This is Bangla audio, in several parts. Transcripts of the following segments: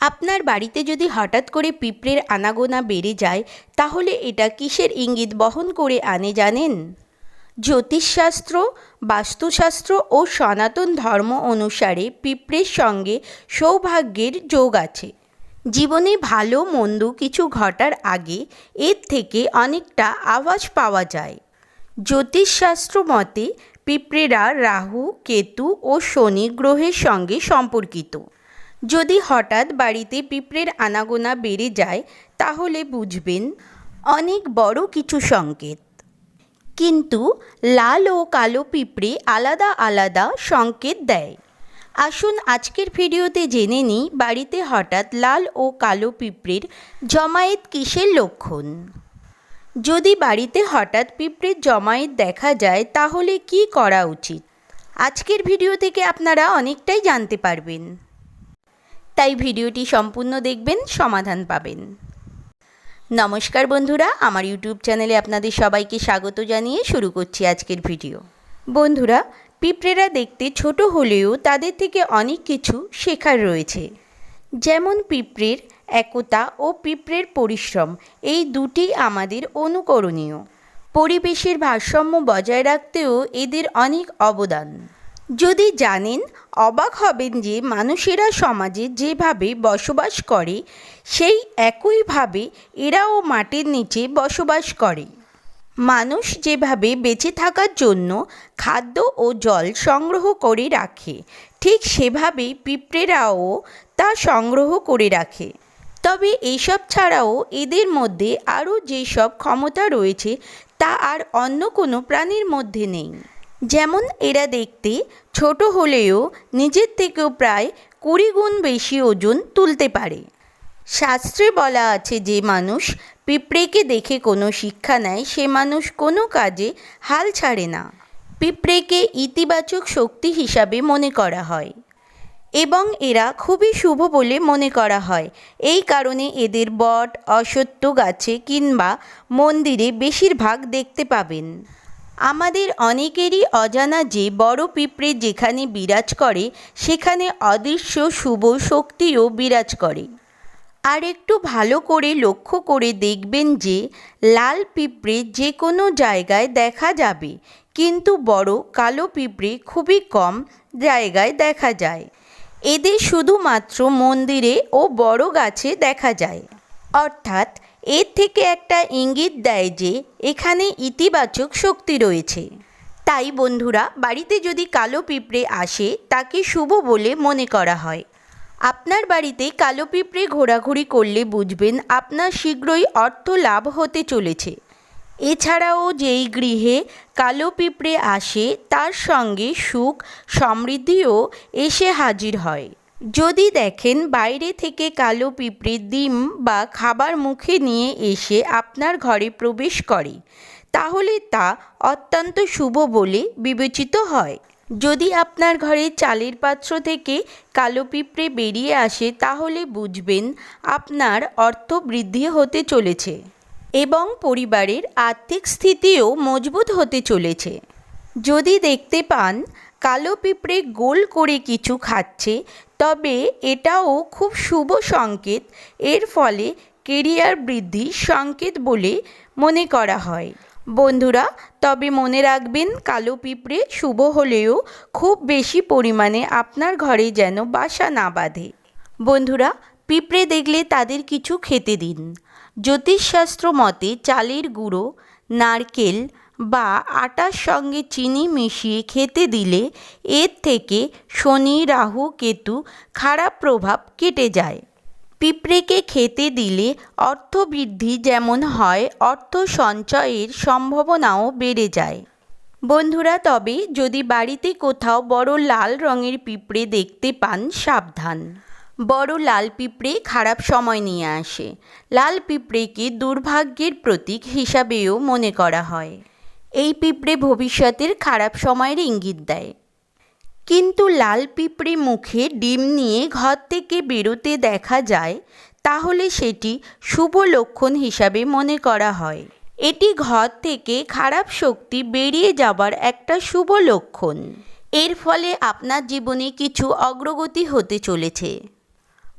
আপনার বাড়িতে যদি হঠাৎ করে পিঁপড়ের আনাগোনা বেড়ে যায়, তাহলে এটা কিসের ইঙ্গিত বহন করে আনে জানেন? জ্যোতিষশাস্ত্র, বাস্তুশাস্ত্র ও সনাতন ধর্ম অনুসারে পিঁপড়ের সঙ্গে সৌভাগ্যের যোগ আছে। জীবনে ভালো মন্দ কিছু ঘটার আগে এর থেকে অনেকটা আওয়াজ পাওয়া যায়। জ্যোতিষশাস্ত্র মতে, পিঁপড়েরা রাহু, কেতু ও শনি গ্রহের সঙ্গে সম্পর্কিত। যদি হঠাৎ বাড়িতে পিঁপড়ের আনাগোনা বেড়ে যায়, তাহলে বুঝবেন অনেক বড় কিছু সংকেত। কিন্তু লাল ও কালো পিঁপড়ে আলাদা আলাদা সংকেত দেয়। আসুন আজকের ভিডিওতে জেনে নিই বাড়িতে হঠাৎ লাল ও কালো পিঁপড়ের জমায়েত কিসের লক্ষণ। যদি বাড়িতে হঠাৎ পিঁপড়ের জমায়েত দেখা যায়, তাহলে কি করা উচিত? আজকের ভিডিও থেকে আপনারা অনেকটাই জানতে পারবেন। তাই ভিডিওটি সম্পূর্ণ দেখবেন, সমাধান পাবেন। নমস্কার বন্ধুরা, আমার ইউটিউব চ্যানেলে আপনাদের সবাইকে স্বাগত জানিয়ে শুরু করছি আজকের ভিডিও। বন্ধুরা, পিঁপড়েরা দেখতে ছোট হলেও তাদের থেকে অনেক কিছু শেখার রয়েছে। যেমন পিঁপড়ের একতা ও পিঁপড়ের পরিশ্রম, এই দুটি আমাদের অনুকরণীয়। পরিবেশের ভারসাম্য বজায় রাখতেও এদের অনেক অবদান। যদি জানেন, অবাক হবেন যে মানুষেরা সমাজে যেভাবে বসবাস করে, সেই একইভাবে এরাও মাটির নিচে বসবাস করে। মানুষ যেভাবে বেঁচে থাকার জন্য খাদ্য ও জল সংগ্রহ করে রাখে, ঠিক সেভাবেই পিঁপড়েরাও তা সংগ্রহ করে রাখে। তবে এইসব ছাড়াও এদের মধ্যে আরও যেসব ক্ষমতা রয়েছে, তা আর অন্য কোনো প্রাণীর মধ্যে নেই। যেমন এরা দেখতে ছোট হলেও নিজের থেকেও প্রায় কুড়ি গুণ বেশি ওজন তুলতে পারে। শাস্ত্রে বলা আছে যে মানুষ পিঁপড়েকে দেখে কোনো শিক্ষা নেয়, সে মানুষ কোনো কাজে হাল ছাড়ে না। পিঁপড়েকে ইতিবাচক শক্তি হিসাবে মনে করা হয় এবং এরা খুবই শুভ বলে মনে করা হয়। এই কারণে এদের বট, অশ্বত্থ গাছে কিংবা মন্দিরে বেশিরভাগ দেখতে পাবেন। আমাদের অনেকেরই অজানা যে বড় পিঁপড়ে যেখানে বিরাজ করে, সেখানে অদৃশ্য শুভ শক্তিও বিরাজ করে। আর একটু ভালো করে লক্ষ্য করে দেখবেন যে, লাল পিঁপড়ে যে কোনো জায়গায় দেখা যাবে, কিন্তু বড় কালো পিঁপড়ে খুবই কম জায়গায় দেখা যায়। এদের শুধুমাত্র মন্দিরে ও বড় গাছে দেখা যায়। অর্থাৎ এর থেকে একটা ইঙ্গিত দেয় যে এখানে ইতিবাচক শক্তি রয়েছে। তাই বন্ধুরা, বাড়িতে যদি কালো পিঁপড়ে আসে, তাকে শুভ বলে মনে করা হয়। আপনার বাড়িতে কালো পিঁপড়ে ঘোরাঘুরি করলে বুঝবেন আপনার শীঘ্রই অর্থ লাভ হতে চলেছে। এছাড়াও যেই গৃহে কালো পিঁপড়ে আসে, তার সঙ্গে সুখ, সমৃদ্ধিও এসে হাজির হয়। যদি দেখেন বাইরে থেকে কালো পিঁপড়ে ডিম বা খাবার মুখে নিয়ে এসে আপনার ঘরে প্রবেশ করে, তাহলে তা অত্যন্ত শুভ বলে বিবেচিত হয়। যদি আপনার ঘরে চালের পাত্র থেকে কালো পিঁপড়ে বেরিয়ে আসে, তাহলে বুঝবেন আপনার অর্থ বৃদ্ধি হতে চলেছে এবং পরিবারের আর্থিক স্থিতিও মজবুত হতে চলেছে। যদি দেখতে পান কালো পিঁপড়ে গোল করে কিছু খাচ্ছে তবে এটাও খুব শুভ সংকেত। এর ফলে কেরিয়ার বৃদ্ধির সংকেত বলে মনে করা হয়। বন্ধুরা, তবে মনে রাখবেন, কালো পিঁপড়ে শুভ হলেও খুব বেশি পরিমাণে আপনার ঘরে যেন বাসা না বাঁধে। বন্ধুরা, পিঁপড়ে দেখলে তাদের কিছু খেতে দিন। জ্যোতিষশাস্ত্র মতে চালের গুঁড়ো, নারকেল বা আটার সঙ্গে চিনি মিশিয়ে খেতে দিলে এর থেকে শনি, রাহু, কেতু খারাপ প্রভাব কেটে যায়। পিঁপড়েকে খেতে দিলে অর্থবৃদ্ধি যেমন হয়, অর্থ সঞ্চয়ের সম্ভাবনাও বেড়ে যায়। বন্ধুরা, তবে যদি বাড়িতে কোথাও বড় লাল রঙের পিঁপড়ে দেখতে পান, সাবধান। বড় লাল পিঁপড়ে খারাপ সময় নিয়ে আসে। লাল পিঁপড়েকে দুর্ভাগ্যের প্রতীক হিসাবেও মনে করা হয়। এই পিঁপড়ে ভবিষ্যতের খারাপ সময়ের ইঙ্গিত দেয়। কিন্তু লাল পিঁপড়ে মুখে ডিম নিয়ে ঘর থেকে বেরোতে দেখা যায়, তাহলে সেটি শুভ লক্ষণ হিসাবে মনে করা হয়। এটি ঘর থেকে খারাপ শক্তি বেরিয়ে যাবার একটা শুভ লক্ষণ। এর ফলে আপনার জীবনে কিছু অগ্রগতি হতে চলেছে।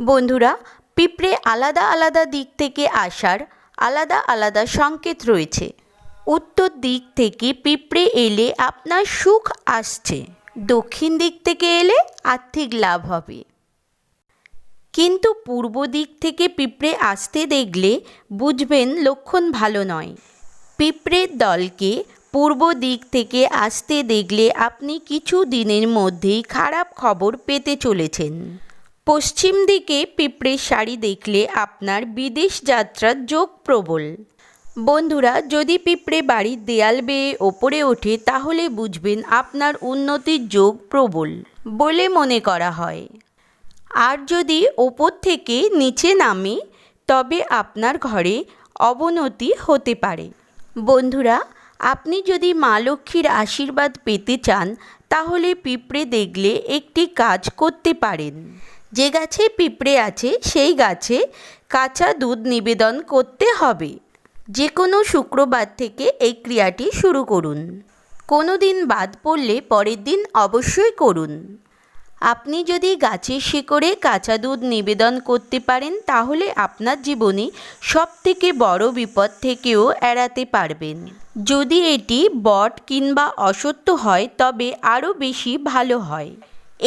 বন্ধুরা, পিঁপড়ে আলাদা আলাদা দিক থেকে আসার আলাদা আলাদা সংকেত রয়েছে। উত্তর দিক থেকে পিঁপড়ে এলে আপনার সুখ আসছে। দক্ষিণ দিক থেকে এলে আর্থিক লাভ হবে। কিন্তু পূর্ব দিক থেকে পিঁপড়ে আসতে দেখলে বুঝবেন লক্ষণ ভালো নয়। পিঁপড়ের দলকে পূর্ব দিক থেকে আসতে দেখলে আপনি কিছু দিনের মধ্যেই খারাপ খবর পেতে চলেছেন। পশ্চিম দিকে পিঁপড়ের শাড়ি দেখলে আপনার বিদেশ যাত্রার যোগ প্রবল। বন্ধুরা, যদি পিঁপড়ে বাড়ির দেয়াল বেয়ে ওপরে ওঠে, তাহলে বুঝবেন আপনার উন্নতির যোগ প্রবল বলে মনে করা হয়। আর যদি ওপর থেকে নিচে নামে, তবে আপনার ঘরে অবনতি হতে পারে। বন্ধুরা, আপনি যদি মা লক্ষ্মীর আশীর্বাদ পেতে চান, তাহলে পিঁপড়ে দেখলে একটি কাজ করতে পারেন। যে গাছে পিঁপড়ে আছে, সেই গাছে কাঁচা দুধ নিবেদন করতে হবে। যে কোনো শুক্রবার থেকে এই ক্রিয়াটি শুরু করুন। কোনো দিন বাদ পড়লে পরের দিন অবশ্যই করুন। আপনি যদি গাছের শিকড়ে কাঁচা দুধ নিবেদন করতে পারেন, তাহলে আপনার জীবনে সব থেকে বড় বিপদ থেকেও এড়াতে পারবেন। যদি এটি বট কিংবা অসত্য হয়, তবে আরও বেশি ভালো হয়।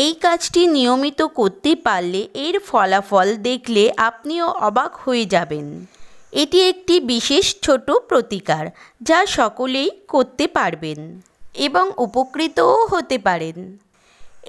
এই কাজটি নিয়মিত করতে পারলে এর ফলাফল দেখলে আপনিও অবাক হয়ে যাবেন। এটি একটি বিশেষ ছোট প্রতিকার যা সকলেই করতে পারবেন এবং উপকৃতও হতে পারেন।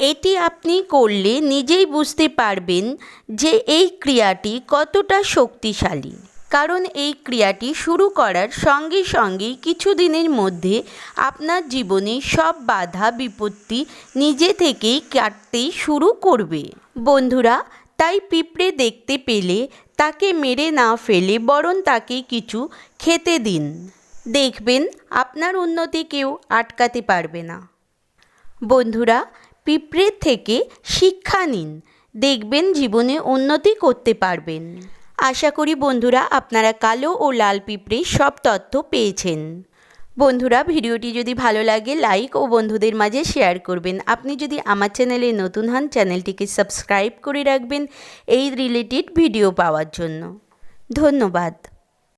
এটি আপনি করলে নিজেই বুঝতে পারবেন যে এই ক্রিয়াটি কতটা শক্তিশালী। কারণ এই ক্রিয়াটি শুরু করার সঙ্গে সঙ্গেই কিছুদিনের মধ্যে আপনার জীবনে সব বাধা বিপত্তি নিজে থেকেই কাটতে শুরু করবে। বন্ধুরা, তাই পিঁপড়ে দেখতে পেলে তাকে মেরে না ফেলে বরং তাকে কিছু খেতে দিন। দেখবেন আপনার উন্নতি কেউ আটকাতে পারবে না। বন্ধুরা, পিঁপড়ের থেকে শিক্ষা নিন। দেখবেন জীবনে উন্নতি করতে পারবেন। আশা করি বন্ধুরা, আপনারা কালো ও লাল পিঁপড়ে সব তথ্য পেয়েছেন। বন্ধুরা, ভিডিওটি যদি ভালো লাগে লাইক ও বন্ধুদের মাঝে শেয়ার করবেন। আপনি যদি আমার চ্যানেলে নতুন হন চ্যানেলটিকে সাবস্ক্রাইব করে রাখবেন এই রিলেটেড ভিডিও পাওয়ার জন্য। ধন্যবাদ।